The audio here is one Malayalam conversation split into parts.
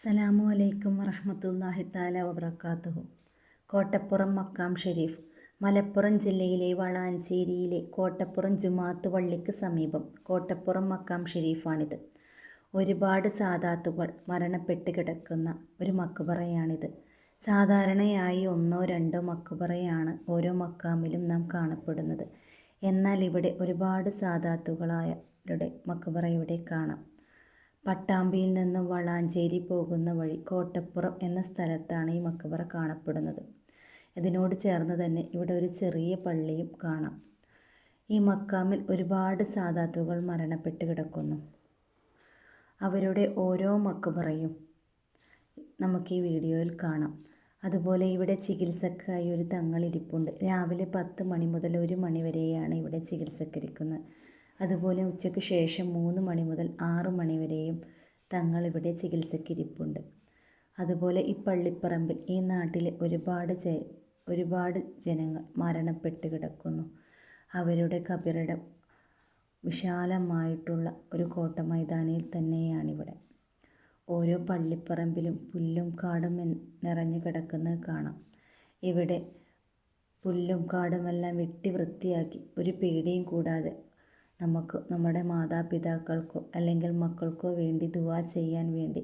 അസ്സലാമു അലൈക്കും വറഹമത്തല്ലാഹി താല വബറകാതുഹു കോട്ടപ്പുറം മക്കാം ഷെരീഫ് മലപ്പുറം ജില്ലയിലെ വളാഞ്ചേരിയിലെ കോട്ടപ്പുറം ജുമാത്ത് പള്ളിക്ക് സമീപം കോട്ടപ്പുറം മക്കാം ഷെരീഫാണിത്. ഒരുപാട് സാധാത്തുകൾ മരണപ്പെട്ട് കിടക്കുന്ന ഒരു മക്കുപറയാണിത് സാധാരണയായി ഒന്നോ രണ്ടോ മക്കുപറയാണ് ഓരോ മക്കാമിലും നാം കാണപ്പെടുന്നത്. എന്നാൽ ഇവിടെ ഒരുപാട് സാധാത്തുകളായ മക്ബറ ഇവിടെ കാണാം. പട്ടാമ്പിയിൽ നിന്നും വളാഞ്ചേരി പോകുന്ന വഴി കോട്ടപ്പുറം എന്ന സ്ഥലത്താണ് ഈ മക്കബറ കാണപ്പെടുന്നത്. ഇതിനോട് ചേർന്ന് തന്നെ ഇവിടെ ഒരു ചെറിയ പള്ളിയും കാണാം. ഈ മക്കാമിൽ ഒരുപാട് സാധാത്തുകൾ മരണപ്പെട്ട് കിടക്കുന്നു. അവരുടെ ഓരോ മക്കബറയും നമുക്ക് ഈ വീഡിയോയിൽ കാണാം. അതുപോലെ ഇവിടെ ചികിത്സക്കായി ഒരു തങ്ങളിരിപ്പുണ്ട് രാവിലെ പത്ത് മണി മുതൽ ഒരു മണി വരെയാണ് ഇവിടെ ചികിത്സക്കിരിക്കുന്നത്. അതുപോലെ ഉച്ചയ്ക്ക് ശേഷം മൂന്ന് മണി മുതൽ ആറ് മണി വരെയും തങ്ങൾ ഇവിടെ ചികിത്സക്കിരിപ്പുണ്ട് അതുപോലെ ഈ പള്ളിപ്പറമ്പിൽ ഈ നാട്ടിലെ ഒരുപാട് ജ ഒരുപാട് ജനങ്ങൾ മരണപ്പെട്ട് കിടക്കുന്നു. അവരുടെ കബറിടം വിശാലമായിട്ടുള്ള ഒരു കോട്ട മൈതാനിയിൽ തന്നെയാണിവിടെ. ഓരോ പള്ളിപ്പറമ്പിലും പുല്ലും കാടും നിറഞ്ഞു കിടക്കുന്നത് കാണാം. ഇവിടെ പുല്ലും കാടുമെല്ലാം വെട്ടി വൃത്തിയാക്കി ഒരു പേടിയും കൂടാതെ നമുക്ക് നമ്മുടെ മാതാപിതാക്കൾക്കോ അല്ലെങ്കിൽ മക്കൾക്കോ വേണ്ടി ദുവാ ചെയ്യാൻ വേണ്ടി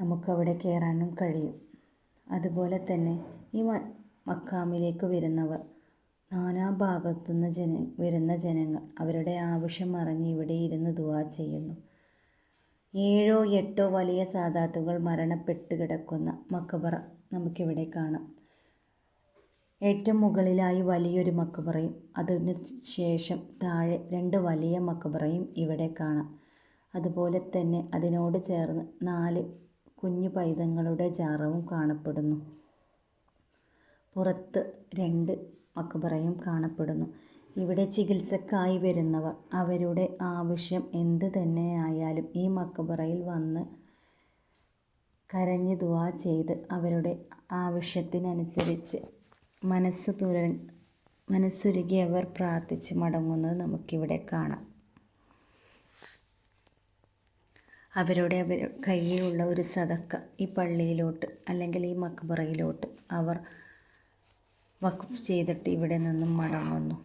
നമുക്കവിടെ കയറാനും കഴിയും. അതുപോലെ തന്നെ ഈ മക്കാമിലേക്ക് വരുന്നവർ നാനാ ഭാഗത്തുനിന്ന് ജന വരുന്ന ജനങ്ങൾ അവരുടെ ആവശ്യം അറിഞ്ഞ് ഇവിടെ ഇരുന്ന് ദുവാ ചെയ്യുന്നു. ഏഴോ എട്ടോ വലിയ സാധാത്തുകൾ മരണപ്പെട്ട് കിടക്കുന്ന മക്കബറ നമുക്കിവിടെ കാണാം. ഏറ്റവും മുകളിലായി വലിയൊരു മക്കബറയും അതിന് ശേഷം താഴെ രണ്ട് വലിയ മക്കബറയും ഇവിടെ കാണാം. അതുപോലെ തന്നെ അതിനോട് ചേർന്ന് നാല് കുഞ്ഞു പൈതങ്ങളുടെ ജാറവും കാണപ്പെടുന്നു. പുറത്ത് രണ്ട് മക്കബറയും കാണപ്പെടുന്നു. ഇവിടെ ചികിത്സക്കായി വരുന്നവർ അവരുടെ ആവശ്യം എന്ത് തന്നെയായാലും ഈ മക്കബറയിൽ വന്ന് കരഞ്ഞ് ദുവാ ചെയ്ത് അവരുടെ ആവശ്യത്തിനനുസരിച്ച് മനസ്സ് തുര മനസ്സുരുകി അവർ പ്രാർത്ഥിച്ച് മടങ്ങുന്നത് നമുക്കിവിടെ കാണാം. അവരുടെ അവർ കയ്യിലുള്ള ഒരു സതക്ക ഈ പള്ളിയിലോട്ട് അല്ലെങ്കിൽ ഈ മക്ബറയിലോട്ട് അവർ വഖഫ് ചെയ്തിട്ട് ഇവിടെ നിന്നും മടങ്ങുന്നു.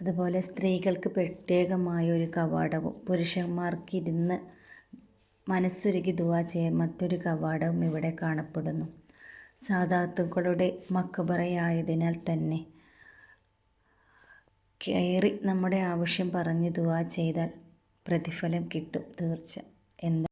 അതുപോലെ സ്ത്രീകൾക്ക് പ്രത്യേകമായ ഒരു കവാടവും പുരുഷന്മാർക്ക് ഇരുന്ന് മനസ്സുരുകി ദുവാ ചെയ്യാൻ മറ്റൊരു കവാടവും ഇവിടെ കാണപ്പെടുന്നു. സാദാത്തുക്കളുടെ മക്കബറയായതിനാൽ തന്നെ. കയറി നമ്മുടെ ആവശ്യം പറഞ്ഞു ദുവാ ചെയ്താൽ പ്രതിഫലം കിട്ടും തീർച്ച എന്താ